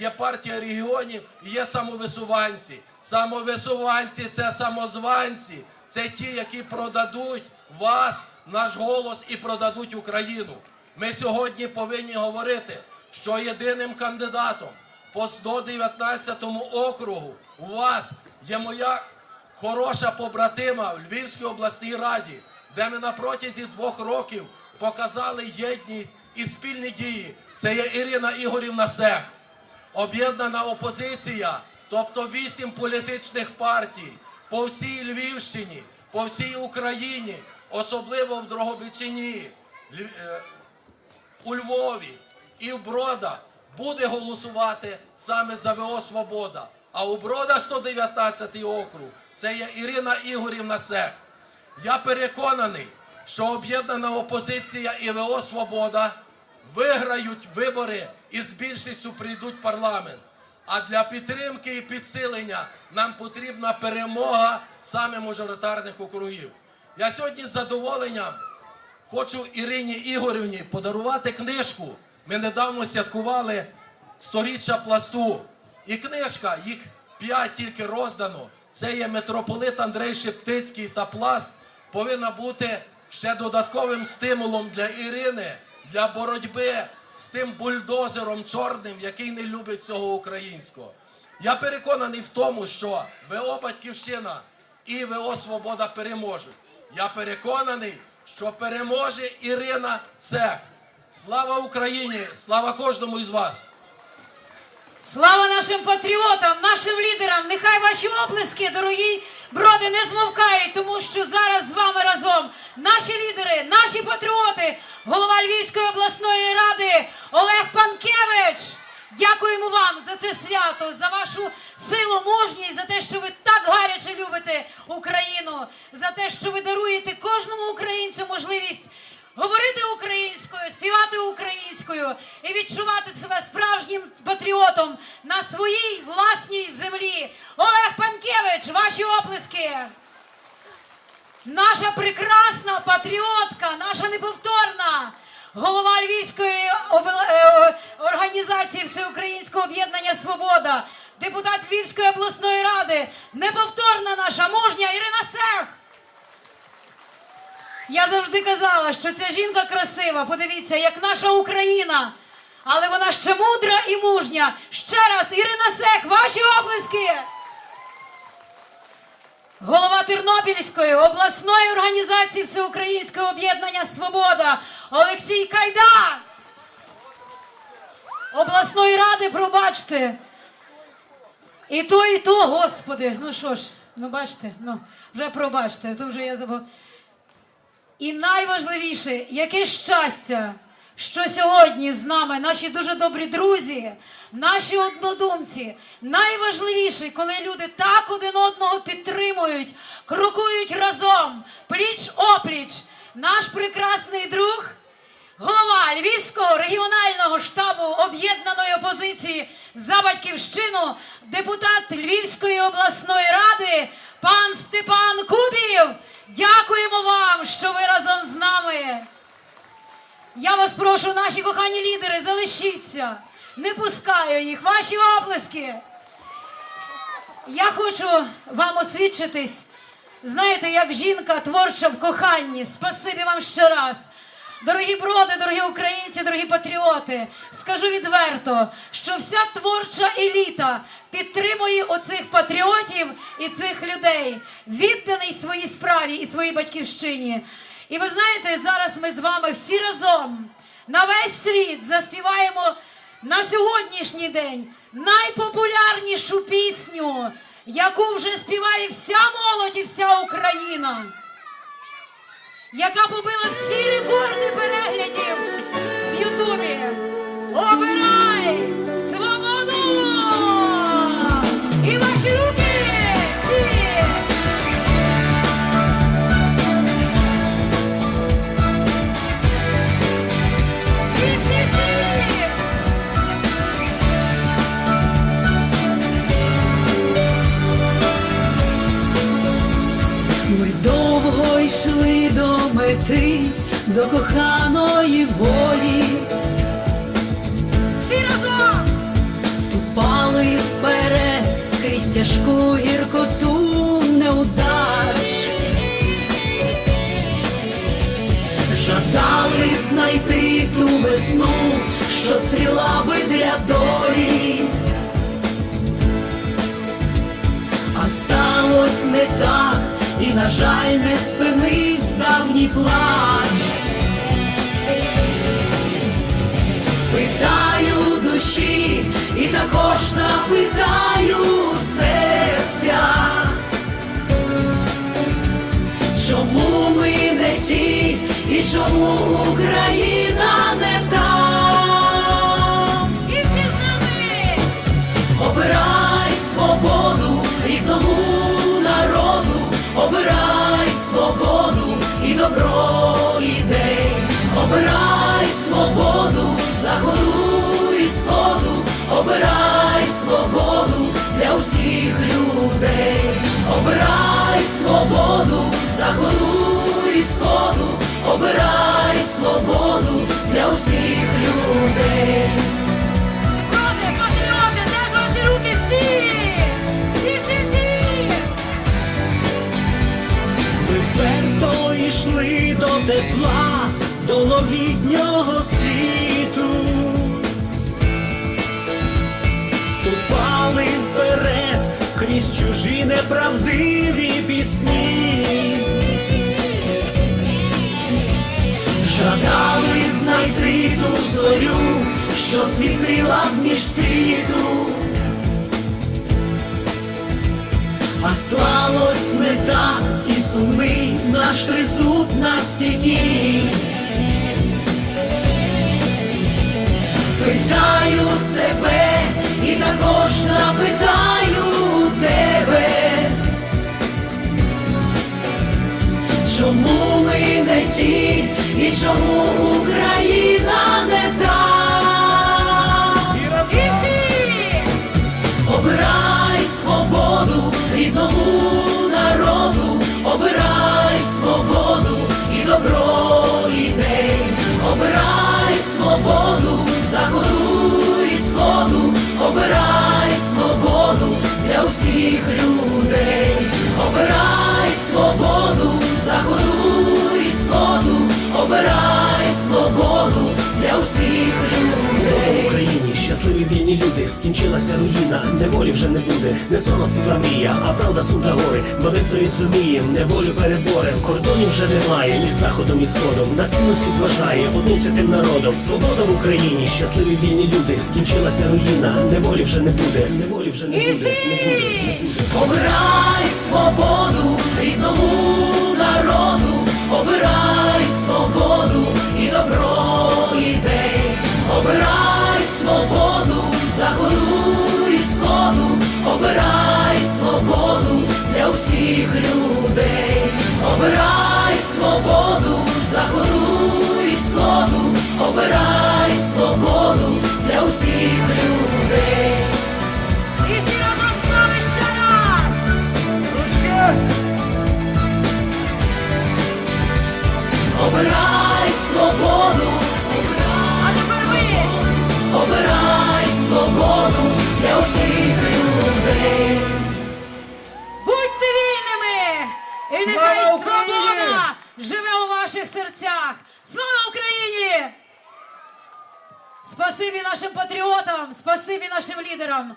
є партія регіонів є самовисуванці. Самовисуванці це самозванці, це ті, які продадуть вас, наш голос і продадуть Україну. Ми сьогодні повинні говорити, що єдиним кандидатом по 119 округу у вас є моя хороша побратима в Львівській обласній раді, де ми на протязі двох років показали єдність і спільні дії. Це є Ірина Ігорівна Сех, об'єднана опозиція, тобто вісім політичних партій по всій Львівщині, по всій Україні, особливо в Дрогобичині, е, у Львові і в Бродах буде голосувати саме за ВО Свобода. А у Бродах 119 округ це є Ірина Ігорівна Сех. Я переконаний, що об'єднана опозиція і ВО Свобода виграють вибори і з більшістю прийдуть в парламент. А для підтримки і підсилення нам потрібна перемога саме мажоритарних округів. Я сьогодні з задоволенням Хочу Ірині Ігорівні подарувати книжку. Ми недавно святкували сторіччя пласту. І книжка, їх п'ять тільки роздано. Це є митрополит Андрей Шептицький та пласт. Повинна бути ще додатковим стимулом для Ірини, для боротьби з тим бульдозером чорним, який не любить цього українського. Я переконаний в тому, що ВО Батьківщина і ВО Свобода переможуть. Я переконаний, що переможе Ірина Цех. Слава Україні! Слава кожному із вас! Слава нашим патріотам, нашим лідерам! Нехай ваші оплески, дорогі броди, не змовкають, тому що зараз з вами разом наші лідери, наші патріоти, голова Львівської обласної ради Олег Панкевич. Дякуємо вам за це свято, за вашу силу, мужність, за те, що ви так гаряче любите Україну, за те, що ви даруєте кожному українцю можливість говорити українською, співати українською і відчувати себе справжнім патріотом на своїй власній землі. Олег Панкевич, ваші оплески. Наша прекрасна патріотка, наша неповторна голова Львівської е, організації Всеукраїнського об'єднання Свобода, депутат Львівської обласної ради, неповторна наша мужня Ірина Сех. Я завжди казала, що ця жінка красива. Подивіться, як наша Україна. Але вона ще мудра і мужня. Ще раз, Ірина Сек, ваші оплески. Голова Тернопільської обласної організації Всеукраїнського об'єднання Свобода Олексій Кайда. Обласної ради, пробачте. І то, і то, господи. Ну що ж, ну бачите, ну вже пробачте, то вже я забув. І найважливіше, яке щастя, що сьогодні з нами наші дуже добрі друзі, наші однодумці. Найважливіше, коли люди так один одного підтримують, крокують разом, пліч опліч. Наш прекрасний друг, голова Львівського регіонального штабу об'єднаної опозиції за батьківщину, депутат Львівської обласної ради, пан Степан Кубів. Дякуємо вам, що ви разом з нами. Я вас прошу, наші кохані лідери, залишіться. Не пускаю їх. Ваші оплески. Я хочу вам освідчитись. Знаєте, як жінка творча в коханні. Спасибі вам ще раз. Дорогі броди, дорогі українці, дорогі патріоти, скажу відверто, що вся творча еліта підтримує оцих патріотів і цих людей, відданий своїй справі і своїй батьківщині. І ви знаєте, зараз ми з вами всі разом на весь світ заспіваємо на сьогоднішній день найпопулярнішу пісню, яку вже співає вся молодь і вся Україна яка побила всі рекорди переглядів в Ютубі. До до коханої волі, Всі разом! тяжку гіркоту неудач. Жадали знайти ту весну, що цвіла би для долі. А сталось не так, на жаль, не спинився давній плач. Питаю душі і також запитаю серця. Чому ми не ті, і чому Україна не там? Свободу заходу і сходу, обирай свободу для усіх людей. Проти, патріоти, де ваші руки всі? Всі, всі, всі! Ми вперто йшли до тепла, до новітнього світу, чужі неправдиві пісні. Жадали знайти ту зорю, що світила б між світу, а склалось не так, і сумний наш тризуб на стіні. Питаю себе і також запитаю чому Україна не всі! Обирай свободу рідному народу, обирай свободу і добро ідей, обирай свободу заходу і сходу, обирай свободу для всіх людей, обирай свободу щасливі вільні люди, скінчилася руїна, неволі вже не буде, не сон, світла мрія, а правда суд та гори, бо вистоїть зумієм, неволю переборем, кордонів вже немає між заходом і сходом. На стіну світ вважає одним святим народом. Свобода в Україні, щасливі вільні люди, скінчилася руїна, неволі вже не буде, неволі вже не буде. Обирай свободу рідному народу, обирай свободу і добро всіх людей, обирай свободу заходу і сходу, обирай свободу для всіх людей. І всі разом з нами ще раз! Обирай свободу, А тепер ви! обирай свободу для всіх ваших серцях! Слава Україні! Спасибі нашим патріотам, спасибі нашим лідерам.